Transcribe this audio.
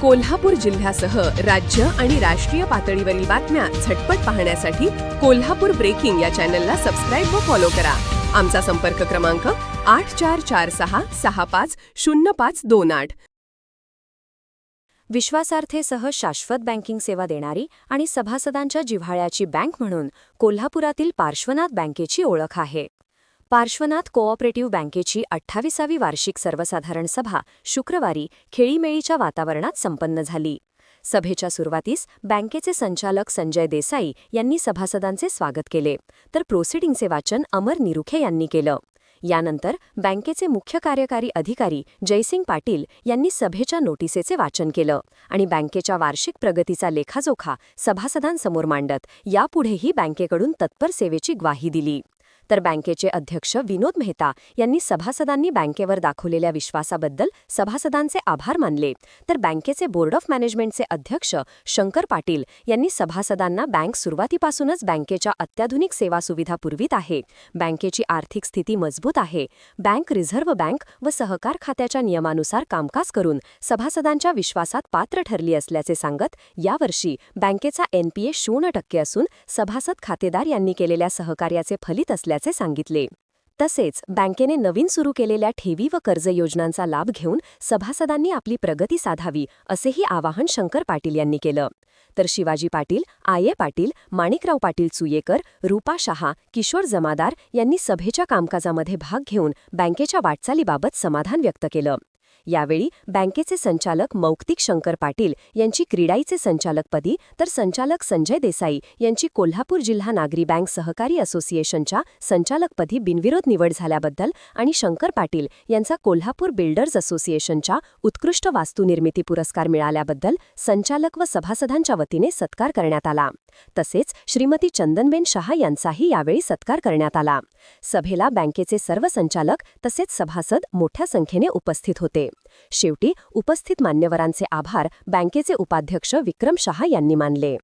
कोल्हापूर जिल्ह्यासह राज्य आणि राष्ट्रीय पातळीवरील बातम्या झटपट पाहण्यासाठी कोल्हापूर ब्रेकिंग या चॅनलला सबस्क्राईब व फॉलो करा. आमचा संपर्क क्रमांक आठ चार चार सहा सहा पाच शून्य पाच दोन आठ. विश्वासार्थेसह शाश्वत बँकिंग सेवा देणारी आणि सभासदांच्या जिव्हाळ्याची बँक म्हणून कोल्हापुरातील पार्श्वनाथ बँकेची ओळख आहे. पार्श्वनाथ कोऑपरेटिव्ह बँकेची अठ्ठावीसावी वार्षिक सर्वसाधारण सभा शुक्रवारी खेळीमेळीच्या वातावरणात संपन्न झाली. सभेच्या सुरुवातीस बँकेचे संचालक संजय देसाई यांनी सभासदांचे स्वागत केले. तर प्रोसिडिंगचे वाचन अमर निरुखे यांनी केलं. यानंतर बँकेचे मुख्य कार्यकारी अधिकारी जयसिंग पाटील यांनी सभेच्या नोटिसेचे वाचन केलं आणि बँकेच्या वार्षिक प्रगतीचा लेखाजोखा सभासदांसमोर मांडत यापुढेही बँकेकडून तत्पर सेवेची ग्वाही दिली. तर बँकेचे अध्यक्ष विनोद मेहता यांनी सभासदांनी बँकेवर दाखवलेल्या विश्वासाबद्दल सभासदांचे आभार मानले. तर बँकेचे बोर्ड ऑफ मॅनेजमेंटचे अध्यक्ष शंकर पाटील यांनी सभासदांना बँक सुरुवातीपासूनच बँकेच्या अत्याधुनिक सेवा सुविधा पुरवित आहे. बँकेची आर्थिक स्थिती मजबूत आहे. बँक रिझर्व्ह बँक व सहकार खात्याच्या नियमानुसार कामकाज करून सभासदांच्या विश्वासात पात्र ठरली असल्याचे सांगत यावर्षी बँकेचा एनपीए शून्य टक्के असून सभासद खातेदार यांनी केलेल्या सहकार्याचे फलित असल्याचे सांगितले. तसेच बँकेने नवीन सुरू केलेल्या ठेवी व कर्ज योजनांचा लाभ घेऊन सभासदांनी आपली प्रगती साधावी असेही आवाहन शंकर पाटील यांनी केलं. तर शिवाजी पाटील आये पाटील माणिकराव पाटील चुयेकर रूपा शहा किशोर जमादार यांनी सभेच्या कामकाजामध्ये भाग घेऊन बँकेच्या वाटचालीबाबत समाधान व्यक्त केलं. यावेळी बँकेचे संचालक मौक्तिक शंकर पाटील यांची क्रीडाईचे संचालकपदी तर संचालक संजय देसाई यांची कोल्हापूर जिल्हा नागरी बँक सहकारी असोसिएशनच्या संचालकपदी बिनविरोध निवड झाल्याबद्दल आणि शंकर पाटील यांचा कोल्हापूर बिल्डर्स असोसिएशनच्या उत्कृष्ट वास्तुनिर्मिती पुरस्कार मिळाल्याबद्दल संचालक व सभासदांच्या वतीने सत्कार करण्यात आला. तसेच श्रीमती चंदनबेन शहा यांचाही यावेळी सत्कार करण्यात आला. सभेला बँकेचे सर्व संचालक तसेच सभासद मोठ्या संख्येने उपस्थित होते. शेवटी उपस्थित मान्यवरांचे आभार बँकेचे उपाध्यक्ष विक्रम शहा यांनी मानले.